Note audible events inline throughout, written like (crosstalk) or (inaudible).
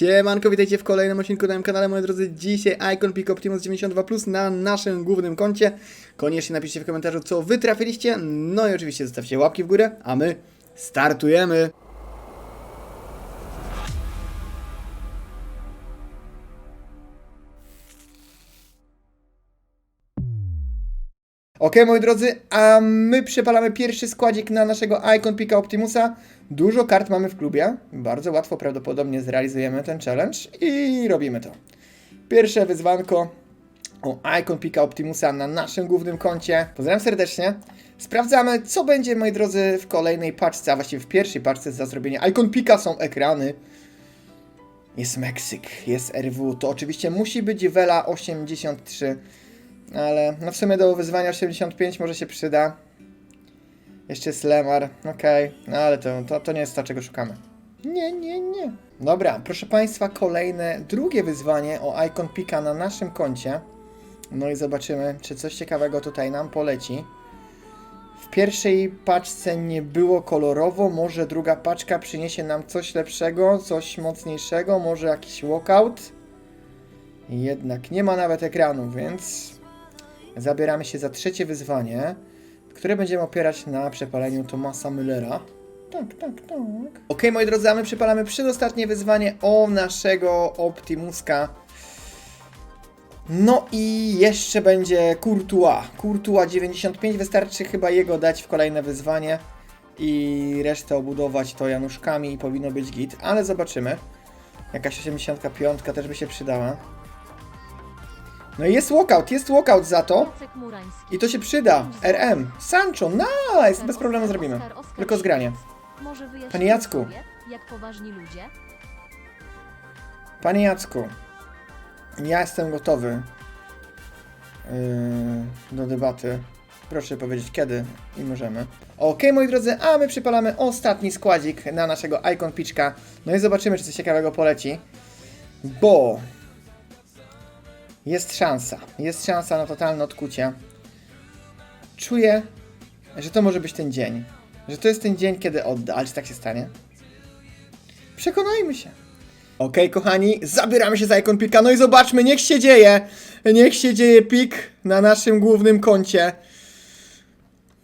Siemanko, witajcie w kolejnym odcinku na moim kanale, moi drodzy. Dzisiaj Icon Peak Optimus 92 Plus na naszym głównym koncie. Koniecznie napiszcie w komentarzu, co wy trafiliście. No i oczywiście zostawcie łapki w górę, a my startujemy. Ok, moi drodzy, a my przepalamy pierwszy składzik na naszego Icon Pika Optimusa. Dużo kart mamy w klubie. Bardzo łatwo prawdopodobnie zrealizujemy ten challenge i robimy to. Pierwsze wyzwanko o Icon Pika Optimusa na naszym głównym koncie. Pozdrawiam serdecznie. Sprawdzamy, co będzie, moi drodzy, w kolejnej paczce, a właściwie w pierwszej paczce za zrobienie Icon Pika są ekrany. Jest Meksyk, jest RW. To oczywiście musi być Vela 83. Ale no w sumie do wyzwania 85 może się przyda. Jeszcze jest Lemar, okej, no ale to, to, to nie jest to, czego szukamy. Nie, nie, nie. Dobra, proszę Państwa, kolejne, drugie wyzwanie o Icon Pika na naszym koncie. No i zobaczymy, czy coś ciekawego tutaj nam poleci. W pierwszej paczce nie było kolorowo, może druga paczka przyniesie nam coś lepszego, coś mocniejszego, może jakiś walkout. Jednak nie ma nawet ekranu, więc zabieramy się za trzecie wyzwanie, które będziemy opierać na przepaleniu Tomasa Müllera. Tak, tak, tak. Ok, moi drodzy, a my przepalamy przedostatnie wyzwanie o naszego Optimuska. No i jeszcze będzie Courtois. Courtois 95, wystarczy chyba jego dać w kolejne wyzwanie i resztę obudować to Januszkami i powinno być git, ale zobaczymy. Jakaś 85 też by się przydała. No i jest walkout, jest walkout za to. I to się przyda. RM. Sancho, nice! Bez problemu zrobimy. Tylko zgranie. Panie Jacku. Panie Jacku, ja jestem gotowy yy, do debaty. Proszę powiedzieć kiedy i możemy. Ok, moi drodzy, a my przypalamy ostatni składzik na naszego Icon Pitchka. No i zobaczymy, czy coś ciekawego poleci. Bo jest szansa, jest szansa na totalne odkucie. Czuję, że to może być ten dzień. Że to jest ten dzień, kiedy odda. Ale czy tak się stanie? Przekonajmy się. Okej, kochani, zabieramy się za Icon Pika. No i zobaczmy, niech się dzieje. Niech się dzieje pik na naszym głównym koncie.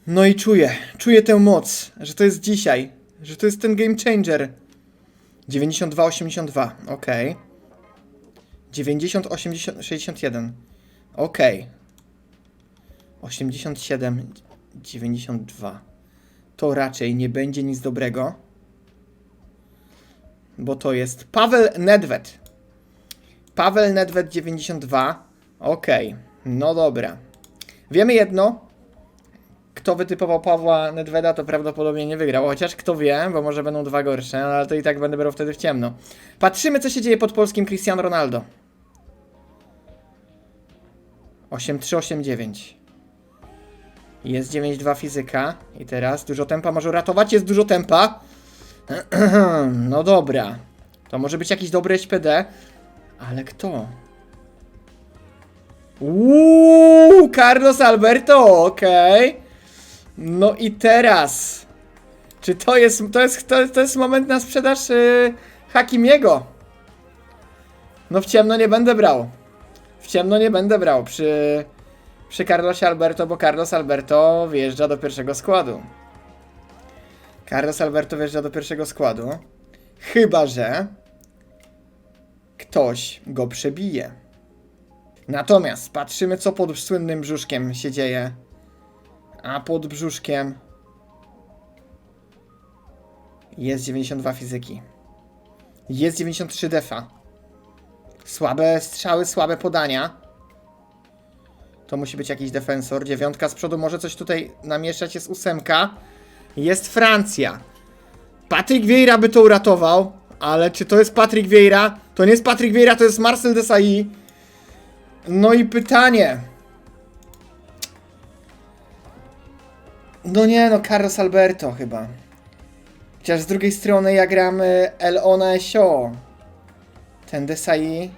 No i czuję, czuję tę moc, że to jest dzisiaj, że to jest ten game changer. 92-82, okej. 90-81, okej. 87-92. To raczej nie będzie nic dobrego bo to jest Paweł Nedved. Paweł Nedved 92. Okej, no dobra. Wiemy jedno. Kto wytypował Pawła Nedveda, to prawdopodobnie nie wygrał. Chociaż kto wie, bo może będą dwa gorsze, ale to i tak będę brał wtedy w ciemno. Patrzymy, co się dzieje pod polskim Cristiano Ronaldo. 8-3-8-9. Jest 9-2 fizyka. I teraz dużo tempa może uratować. Jest dużo tempa. (clears throat) No dobra. To może być jakiś dobry SPD. Ale kto? Uuu, Carlos Alberto, okej. No i teraz. Czy to jest, to jest, to jest, to jest moment na sprzedaż yy, Hakimiego? No w ciemno nie będę brał. W ciemno nie będę brał przy, przy Alberto, bo Carlos Alberto wjeżdża do pierwszego składu. Carlos Alberto wjeżdża do pierwszego składu. Chyba, że ktoś go przebije. Natomiast patrzymy, co pod słynnym brzuszkiem się dzieje. A pod brzuszkiem jest 92 fizyki. Jest 93 defa. Słabe strzały, słabe podania. To musi być jakiś defensor. Dziewiątka z przodu może coś tutaj namieszać. Jest ósemka. Jest Francja. Patryk Vieira by to uratował, ale czy to jest Patryk Vieira? To nie jest Patryk Vieira, to jest Marcel Desailly. No i pytanie. No nie, no Carlos Alberto chyba. Chociaż z drugiej strony ja gram y, El Ona Esio. Ten Desailly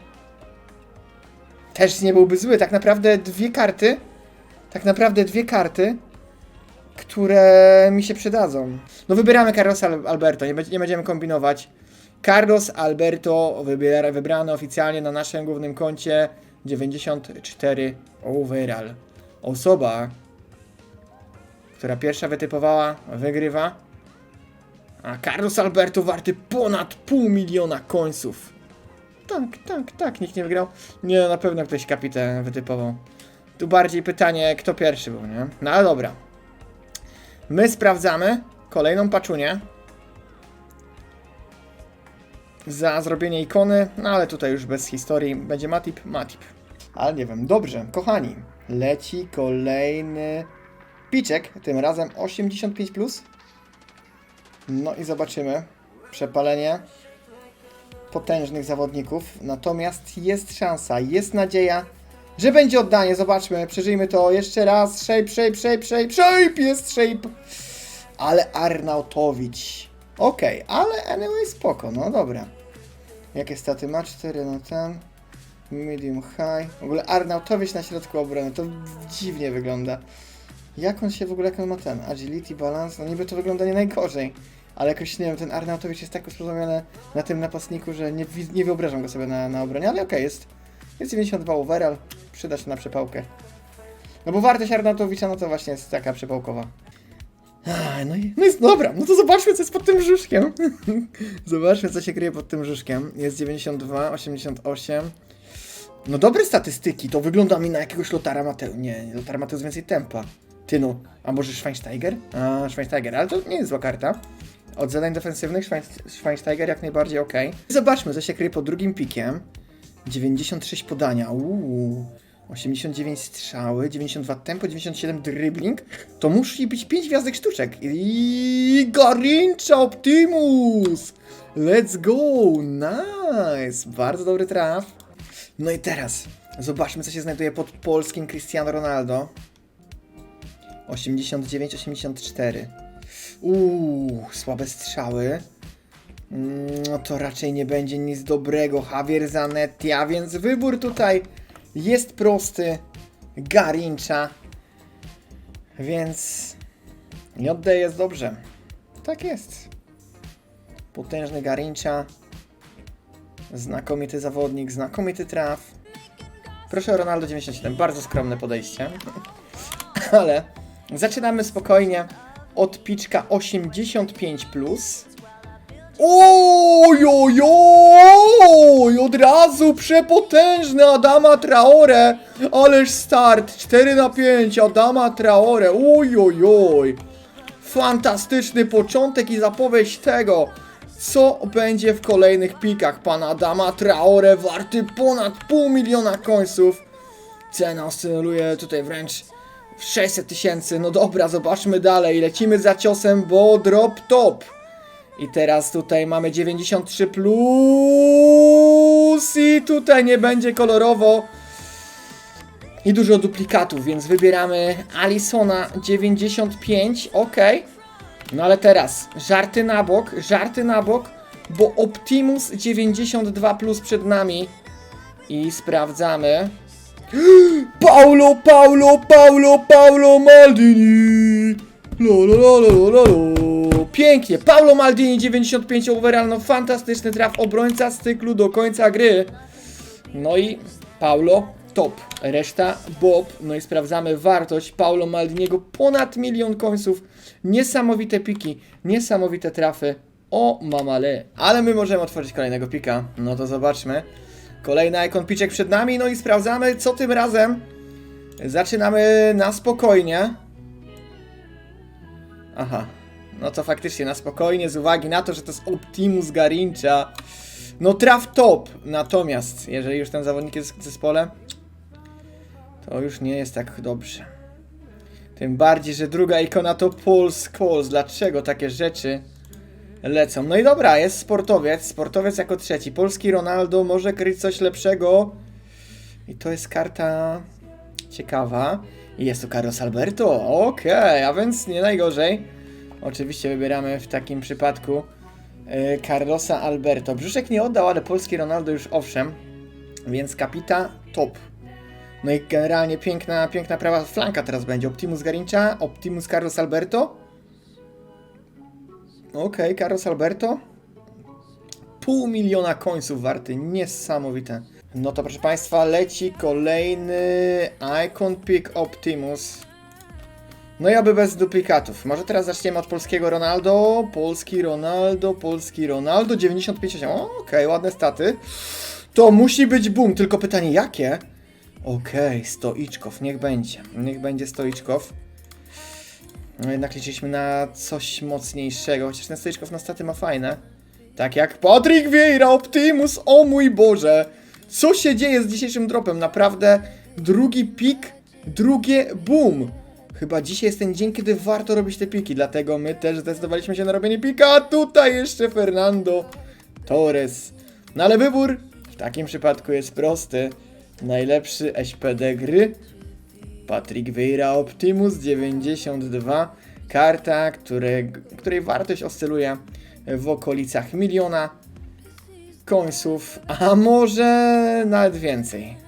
też nie byłby zły. Tak naprawdę dwie karty. Tak naprawdę dwie karty które mi się przydadzą. No wybieramy Carlosa Al- Alberto, nie, nie będziemy kombinować. Carlos Alberto wybiera, wybrany oficjalnie na naszym głównym koncie 94 overall. Osoba, która pierwsza wytypowała, wygrywa. A Carlos Alberto warty ponad pół miliona końców. Tak, tak, tak, nikt nie wygrał. Nie, na pewno ktoś kapitę wytypował. Tu bardziej pytanie, kto pierwszy był, nie? No ale dobra. My sprawdzamy kolejną paczunię. Za zrobienie ikony, no ale tutaj już bez historii. Będzie Matip, Matip. Ale nie wiem, dobrze, kochani. Leci kolejny piczek, tym razem 85+. Plus. No i zobaczymy. Przepalenie potężnych zawodników. Natomiast jest szansa, jest nadzieja, że będzie oddanie. Zobaczmy, przeżyjmy to jeszcze raz. Shape, shape, shape, shape, shape, jest shape. Ale Arnautowicz. Okej, ale anyway spoko, no dobra. Jakie staty ma? 4 na ten. Medium high. W ogóle Arnautowicz na środku obrony, to dziwnie wygląda. Jak on się w ogóle, jak on ma ten? Agility, balance, no niby to wygląda nie najgorzej. Ale jakoś, nie wiem, ten Arnautowicz jest tak usposobiony na tym napastniku, że nie, nie wyobrażam go sobie na, na obronie, ale okej, jest, jest 92 overall, przyda się na przepałkę. No bo wartość Arnautowicza, no to właśnie jest taka przepałkowa. Ach, no i, no jest dobra, no to zobaczmy co jest pod tym brzuszkiem. (laughs) zobaczmy co się kryje pod tym brzuszkiem. Jest 92, 88. No dobre statystyki, to wygląda mi na jakiegoś Lotara Mateu. Nie, Lotar Mateusz więcej tempa. Ty no, a może Schweinsteiger? A, Schweinsteiger, ale to nie jest zła karta. Od zadań defensywnych Schwein- Schweinsteiger jak najbardziej ok. Zobaczmy, co się kryje pod drugim pikiem. 96 podania, uuu. 89 strzały, 92 tempo, 97 dribbling. To musi być 5 gwiazdek sztuczek. I Garincha Optimus! Let's go! Nice! Bardzo dobry traf. No i teraz zobaczmy, co się znajduje pod polskim Cristiano Ronaldo. 89-84. Uuu, słabe strzały. Mm, No to raczej nie będzie nic dobrego. Javier Zanetti, a więc wybór tutaj jest prosty. Garincha. Więc JD jest dobrze. Tak jest. Potężny Garincha. Znakomity zawodnik, znakomity traf. Proszę Ronaldo 97, bardzo skromne podejście. (laughs) Ale zaczynamy spokojnie od piczka 85+. Plus. Oj, oj, oj, od razu przepotężny Adama Traore. Ależ start, 4 na 5, Adama Traore. Oj, oj, oj. Fantastyczny początek i zapowiedź tego, co będzie w kolejnych pikach. Pan Adama Traore warty ponad pół miliona końców. Cena oscyluje tutaj wręcz 600 tysięcy. No dobra, zobaczmy dalej. Lecimy za ciosem, bo drop top. I teraz tutaj mamy 93 plus i tutaj nie będzie kolorowo. I dużo duplikatów, więc wybieramy Alisona 95, ok. No ale teraz, żarty na bok, żarty na bok, bo Optimus 92 plus przed nami. I sprawdzamy. (gasps) Paulo, Paulo, Paulo, Paulo Maldini! Lo, lo, lo, lo, lo, lo, lo. Pięknie, Paulo Maldini 95 overall, no fantastyczny traf, obrońca z cyklu do końca gry. No i Paulo top, reszta Bob, no i sprawdzamy wartość Paulo Maldiniego, ponad milion końców, niesamowite piki, niesamowite trafy, o mamale. Ale my możemy otworzyć kolejnego pika, no to zobaczmy. Kolejny ikon piczek przed nami, no i sprawdzamy co tym razem. Zaczynamy na spokojnie. Aha, no to faktycznie na spokojnie z uwagi na to, że to jest Optimus Garincha. No traf top, natomiast jeżeli już ten zawodnik jest w zespole, to już nie jest tak dobrze. Tym bardziej, że druga ikona to Paul Scholes. Dlaczego takie rzeczy lecą? No i dobra, jest sportowiec. Sportowiec jako trzeci. Polski Ronaldo może kryć coś lepszego. I to jest karta ciekawa. I jest to Carlos Alberto. Okej, a więc nie najgorzej. Oczywiście wybieramy w takim przypadku e, Carlosa Alberto. Brzuszek nie oddał, ale polski Ronaldo już owszem. Więc kapita top. No i generalnie piękna, piękna prawa flanka teraz będzie. Optimus Garincha, Optimus Carlos Alberto. Okej, Carlos Alberto. pół miliona końców warty. Niesamowite. No to proszę Państwa, leci kolejny Icon Pick Optimus. No i aby bez duplikatów. Może teraz zaczniemy od polskiego Ronaldo. Polski Ronaldo, polski Ronaldo, 95. O, Okej, ładne staty. To musi być boom, tylko pytanie jakie? Okej, Stoiczkow, niech będzie. Niech będzie Stoiczkow. No jednak liczyliśmy na coś mocniejszego, chociaż ten Stoiczkow na staty ma fajne. Tak jak Patryk Vieira, Optimus, o mój Boże! Co się dzieje z dzisiejszym dropem? Naprawdę drugi pik, drugie boom. Chyba dzisiaj jest ten dzień, kiedy warto robić te piki, dlatego my też zdecydowaliśmy się na robienie pika, a tutaj jeszcze Fernando Torres. No ale wybór w takim przypadku jest prosty. Najlepszy SPD gry Patrick Vieira Optimus 92. Karta, które, której wartość oscyluje w okolicach miliona końców, a może nawet więcej.